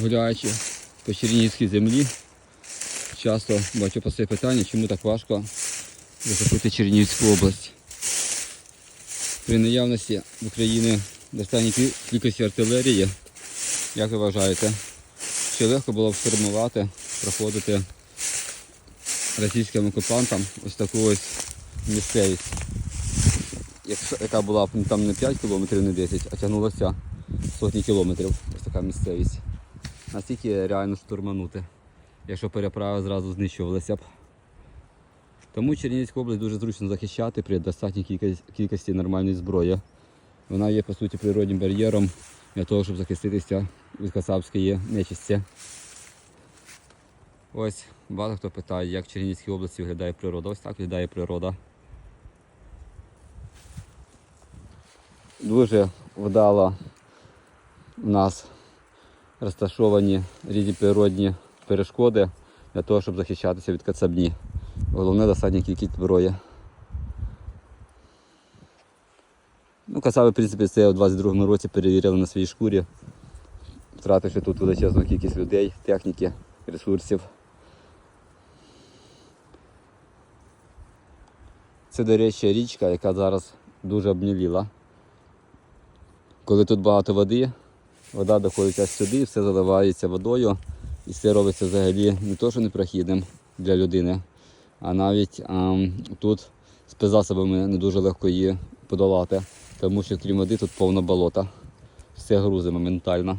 гуляючи по Чернігівській землі, часто бачу постає питання, чому так важко захопити Чернігівську область. При наявності в Україні достатньої кіль- кількості артилерії, як ви вважаєте, чи легко було б штурмувати, проходити російським окупантам ось таку ось місцевість, яка була ну, там не 5 кілометрів, не 10, а тягнулася сотні кілометрів. Ось така місцевість. Настільки реально штурманути, якщо переправа зразу знищувалася б. Тому Чернігівську область дуже зручно захищати при достатній кількості, нормальної зброї. Вона є по суті природним бар'єром для того, щоб захиститися від касапської нечисті. Ось багато хто питає, як в Чернігівській області виглядає природа. Ось так виглядає природа. Дуже вдало у нас розташовані різні природні перешкоди для того, щоб захищатися від кацабні. Головне достатня кількість зброї. Ну, кацаби, в принципі, це у 22-му році перевірили на своїй шкурі, втративши тут величезну кількість людей, техніки, ресурсів. Це, до речі, річка, яка зараз дуже обміліла. Коли тут багато води, вода доходить аж сюди, все заливається водою і все робиться взагалі не то, що непрохідним для людини, а навіть ем, тут спецзасобами не дуже легко її подолати, тому що крім води тут повно болота. Все грузи моментально.